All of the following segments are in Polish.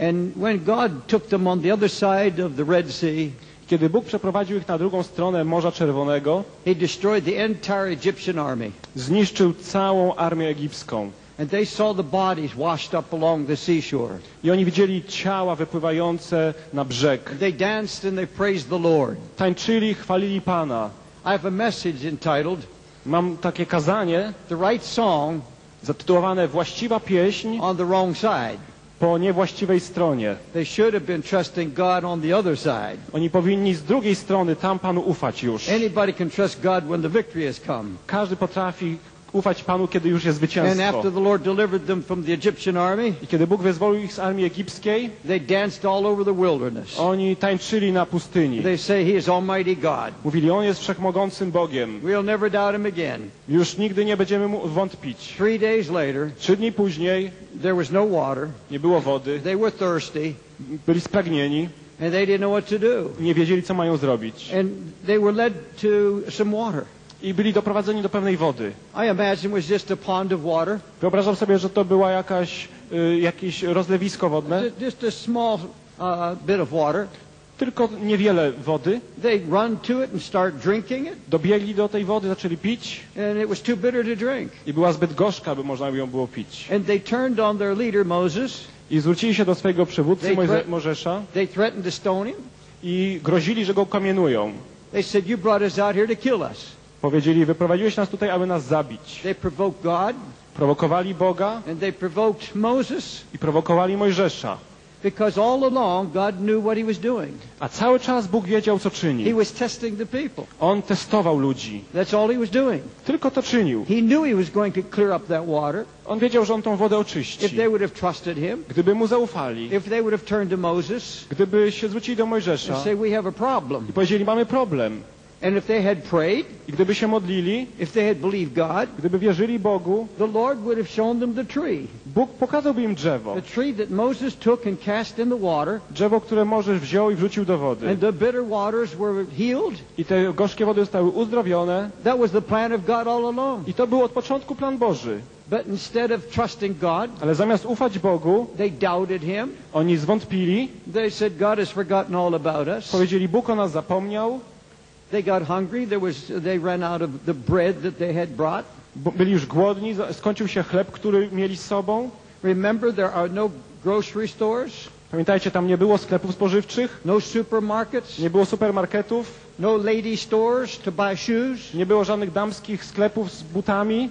And when God took them on the other side of the Red Sea, Kiedy Bóg przeprowadził ich na drugą stronę Morza Czerwonego, He destroyed the entire Egyptian army. zniszczył całą armię egipską. And they saw the bodies washed up along the seashore. I oni widzieli ciała wypływające na brzeg. And they danced and they praised the Lord. Tańczyli, chwalili Pana. I have a message entitled Mam takie kazanie The Right Song zatytułowane Właściwa pieśń on the Wrong Side. Po niewłaściwej stronie. They should have been trusting God on the other side. Oni powinni z drugiej strony tam Panu ufać już. Anybody can trust God when the victory has come. Każdy potrafi ufać Panu, kiedy już jest And zwycięstwo. after the Lord delivered them from the Egyptian army, I kiedy Bóg wyzwolił ich z armii egipskiej, they danced all over the wilderness. oni tańczyli na pustyni. They say He is Almighty God. Mówili, On jest wszechmogącym Bogiem. We'll never doubt Him again. Już nigdy nie będziemy mu wątpić. Three days later, Trzy dni później there was no water. nie było wody, They were thirsty, byli spragnieni, and they didn't know what to do. nie wiedzieli, co mają zrobić. And they were led to some water. I byli doprowadzeni do pewnej wody. I imagine it was just a pond of water, Wyobrażam sobie, że to była jakaś, y, jakieś rozlewisko wodne, ju- just a small uh, bit of water. tylko niewiele wody. They run to it and start drinking it, Dobiegli do tej wody, zaczęli pić and it was too bitter to drink. i była zbyt gorzka, by można ją było pić. And they turned on their leader, Moses. I zwrócili się do swojego przywódcy Mojze- Mojżesza They threatened to stone him. i grozili, że go kamienują. They said, You brought us out here to kill us. Powiedzieli, wyprowadziłeś nas tutaj, aby nas zabić. They provoked God, Prowokowali Boga and they provoked Moses i prowokowali Mojżesza. because all along God knew what he was doing. A cały czas Bóg wiedział, co He czyni. was testing the people. On testował ludzi. That's all he was doing. Tylko to czynił. He knew he was going to clear up that water On wiedział, że on tą wodę if oczyści. they would have trusted him, Gdyby mu zaufali, if they would have turned to Moses gdyby się zwrócili do Mojżesza and say, We have a problem. i powiedzieli, mamy problem. And if they had prayed, I gdyby się modlili, if they had believed God, gdyby wierzyli Bogu, the Lord would have shown them the tree. Bóg pokazałby im drzewo. The tree that Moses took and cast in the water, Drzewo, które Możesz wziął i wrzucił do wody. and the bitter waters were healed. I te gorzkie wody zostały uzdrowione. That was the plan of God all along. I to był od początku plan Boży. But instead of trusting God, Ale zamiast ufać Bogu, they doubted him. oni zwątpili, They said, God has forgotten all about us. powiedzieli, Bóg o nas zapomniał, They got hungry. There was, they ran out of the bread that they had brought. byli już głodni, skończył się chleb, który mieli z sobą. Remember, there are no grocery stores, Pamiętajcie, tam nie było sklepów spożywczych, no supermarkets, nie było supermarketów, no lady stores to buy shoes, nie było żadnych damskich sklepów z butami,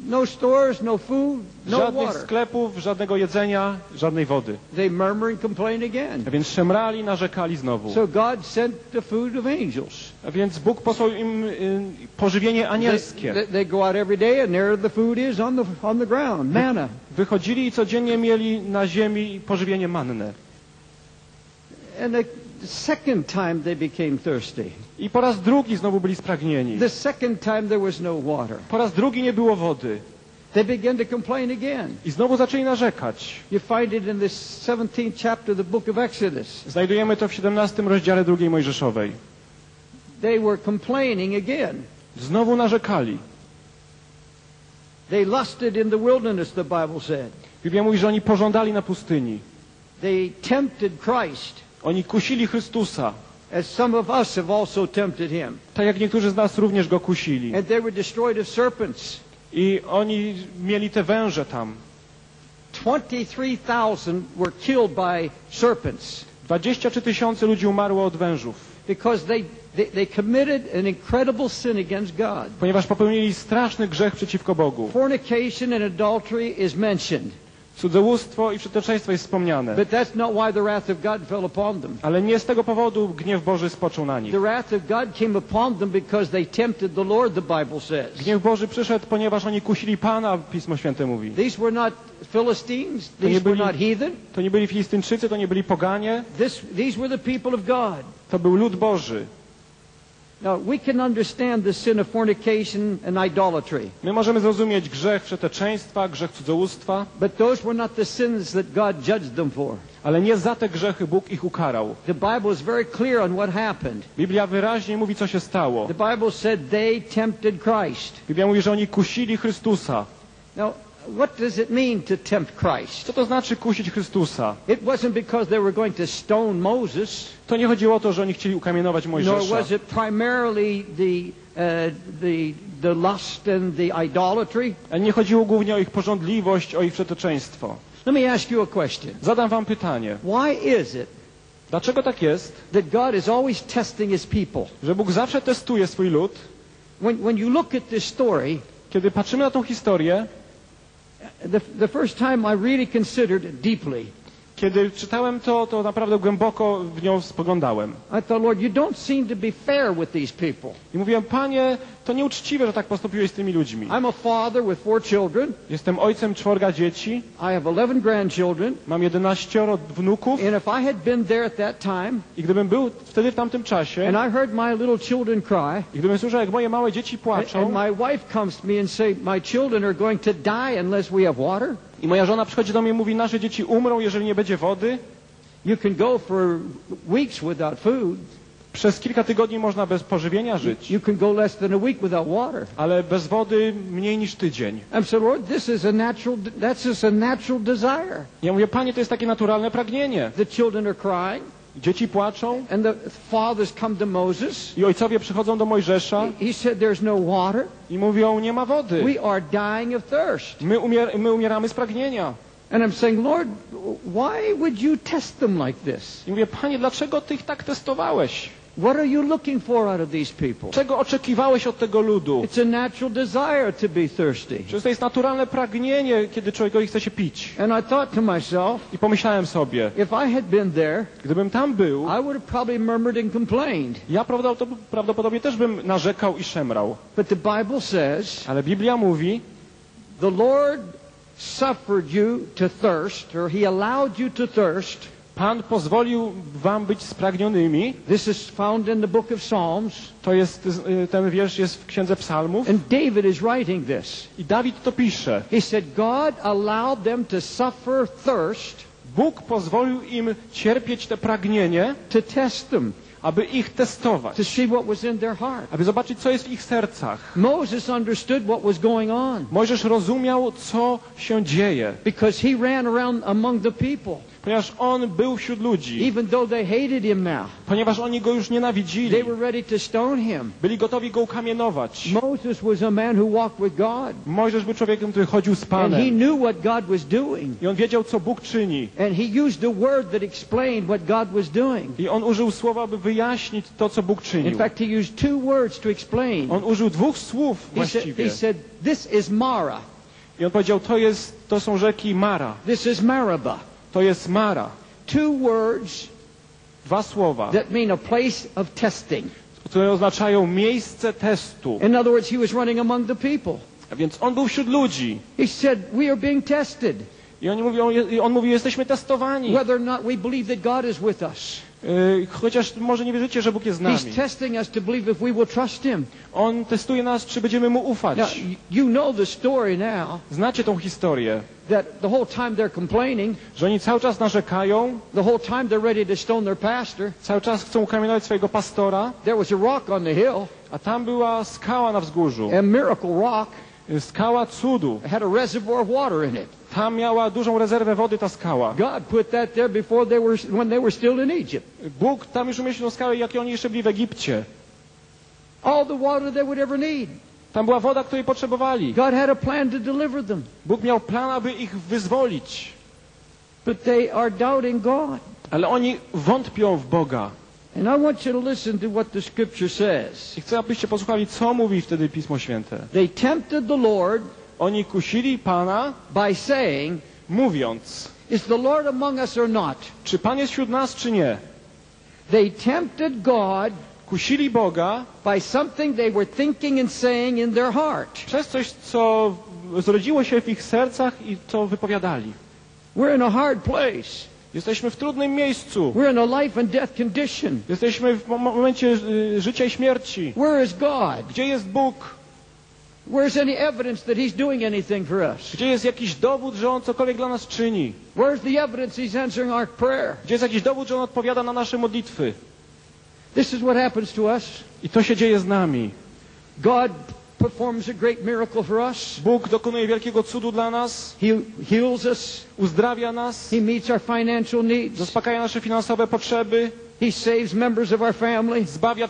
no stores, no food, no żadnych water. sklepów, żadnego jedzenia, żadnej wody. They murmur and complain again. A więc szemrali, narzekali znowu. So God sent the food of angels. A więc Bóg posłał im y, pożywienie anielskie. they- they go out every day and there the food is on the, on the ground, manna. Wychodzili i codziennie mieli na ziemi pożywienie manne. And the second time they became thirsty. I po raz drugi znowu byli spragnieni. The second time there was no water. Po raz drugi nie było wody. They began to complain again. I znowu zaczęli narzekać. You find it in this 17th chapter of the book of Exodus. Znajdujemy to w 17 rozdziale drugiej Mojżeszowej. They were complaining again. Znowu narzekali. They lusted in the wilderness, the Bible said. Biblia mówi, że oni pożądali na pustyni. They tempted Christ, Oni kusili Chrystusa, as some of us have also tempted him. tak jak niektórzy z nas również go kusili. And they were destroyed of serpents. I oni mieli te węże tam. 23,000 were killed by serpents 23 tysiące ludzi umarło od wężów, because they, they, they committed an incredible sin against God. ponieważ popełnili straszny grzech przeciwko Bogu. Fornication and adultery is mentioned, Cudzołóstwo i przestępstwo jest wspomniane. but that's not why the wrath of God fell upon them. Ale nie z tego powodu gniew Boży spoczął na nich. The wrath of God came upon them because they tempted the Lord, the Bible says. Gniew Boży przyszedł, ponieważ oni kusili Pana, Pismo Święte mówi. These were not Philistines, To nie these were byli- not heathen. To nie byli Filistyńczycy, to nie byli poganie, To był lud Boży. Now, we can understand the sin of fornication and idolatry, My możemy zrozumieć grzech przeteczeństwa, grzech cudzołóstwa, but those were not the sins that God judged them for. ale nie za te grzechy Bóg ich ukarał. The Bible is very clear on what happened. Biblia wyraźnie mówi, co się stało. The Bible said they tempted Christ. Biblia mówi, że oni kusili Chrystusa. Now, what does it mean to tempt Christ? Co to znaczy kusić Chrystusa? It wasn't because they were going to stone Moses, To nie chodziło o to, że oni chcieli ukamienować nor Mojżesza. was it primarily the, uh, the, the lust and the idolatry. Nie chodziło głównie o ich porządliwość, o ich przeteczeństwo. Let me ask you a question. Zadam wam pytanie. Why is it Dlaczego tak jest, that God is always testing his people? że Bóg zawsze testuje swój lud? When, when you look at this story, Kiedy patrzymy na tą historię, the, the first time I really considered deeply, kiedy czytałem to, to naprawdę głęboko w nią spoglądałem. I thought, Lord, you don't seem to be fair with these people. I mówiłem, Panie, to nieuczciwe, że tak postąpiłeś z tymi ludźmi. I'm a father with four children. Jestem ojcem czworga dzieci, I have 11 grandchildren. mam 11 wnuków And if I had been there at that time i gdybym był wtedy w tamtym czasie and I heard my little children cry, i gdybym słyszał, jak moje małe dzieci and, płaczą and my wife comes to me and say, my children are going to die unless we have water, i moja żona przychodzi do mnie i mówi, nasze dzieci umrą, jeżeli nie będzie wody, you can go for weeks without food. przez kilka tygodni można bez pożywienia żyć, You can go less than a week without water. ale bez wody mniej niż tydzień. I'm saying, Lord, this is a natural, that's just a natural desire. Ja mówię, Panie, to jest takie naturalne pragnienie. The children are crying Dzieci płaczą and the fathers come to Moses. i ojcowie przychodzą do Mojżesza He said, there's no water. i mówią, nie ma wody. We are dying of thirst. My, umier my umieramy z pragnienia. And I'm saying, Lord, why would you test them like this? I mówię, Panie, dlaczego Ty ich tak testowałeś? What are you looking for out of these people? Czego oczekiwałeś od tego ludu? It's a natural desire to be thirsty. Przecież to jest naturalne pragnienie, kiedy człowiekowi chce się pić. And I thought to myself, I pomyślałem sobie, if I had been there, gdybym tam był, I would have probably murmured and complained. ja prawdopodobnie też bym narzekał i szemrał. But the Bible says, Ale Biblia mówi, the Lord suffered you to thirst, or He allowed you to thirst. Pan pozwolił wam być spragnionymi. This is found in the book of Psalms. To jest, y, ten wiersz jest w Księdze Psalmów. And David is writing this. I Dawid to pisze. He said, God allowed them to suffer thirst Bóg pozwolił im cierpieć te pragnienie, to test them, aby ich testować. to see what was in their heart. Aby zobaczyć, co jest w ich sercach. Moses understood what was going on Mojżesz rozumiał, co się dzieje. because he ran around among the people, Ponieważ on był wśród ludzi. even though they hated him now. Ponieważ oni go już nienawidzili. They were ready to stone him. Byli gotowi go ukamienować. Moses was a man who walked with God, Mojżesz był człowiekiem, który chodził z and he Panem. knew what God was doing. I on wiedział, co Bóg czyni. And he used the word that explained what God was doing. I on użył słowa, by wyjaśnić to, co Bóg In czynił. fact, he used two words to explain. On użył dwóch słów He said, właściwie. he said This is Mara. I on powiedział, to, jest, to są rzeki Mara. This is Maraba. To jest Mara. Two words Dwa słowa, that mean a place of testing. które oznaczają miejsce testu. In other words, he was running among the people. A więc on był wśród ludzi. He said, We are being tested, I oni mówią, on mówi, jesteśmy testowani. whether or not we believe that God is with us. Yy, Chociaż może nie wierzycie, że Bóg jest z nami. He's testing us to believe if we will trust him. On testuje nas, czy będziemy Mu ufać. Now, y- you know the story now Znacie tą historię, that the whole time they're complaining, że oni cały czas narzekają, the whole time they're ready to stone their pastor. cały czas chcą ukamienować swojego pastora, There was a rock on the hill, a tam była skała na wzgórzu. a miracle rock, Skała cudu. Had a reservoir of water in it. Tam miała dużą rezerwę wody ta skała. God put that there before they were, when they were still in Egypt. Bóg tam już umieścił tą skałę, jak oni jeszcze byli w Egipcie. All the water they would ever need. Tam była woda, której potrzebowali. God had a plan to deliver them. Bóg miał plan, aby ich wyzwolić. But they are doubting God. Ale oni wątpią w Boga. And I want you to listen to what the scripture says. I chcę, abyście posłuchali, co mówi wtedy Pismo Święte. They tempted the Lord Oni kusili Pana, by saying, mówiąc, Is the Lord among us or not? czy Pan jest wśród nas, czy nie. They tempted God Kusili Boga by something they were thinking and saying in their heart. przez coś, co zrodziło się w ich sercach i co wypowiadali. We're in a hard place. Jesteśmy w trudnym miejscu. We're in a life and death condition. Jesteśmy w mo- momencie y, życia i śmierci. Where is God? Gdzie jest Bóg? Where's any evidence that He's doing anything for us? Gdzie jest jakiś dowód, że On cokolwiek dla nas czyni? Where's the evidence He's answering our prayer? Gdzie jest jakiś dowód, że On odpowiada na nasze modlitwy? This is what happens to us. I to się dzieje z nami. God performs a great miracle for us. Bóg dokonuje wielkiego cudu dla nas, He heals us. uzdrawia nas, He meets our financial needs. zaspokaja nasze finansowe potrzeby, He saves members of our family. zbawia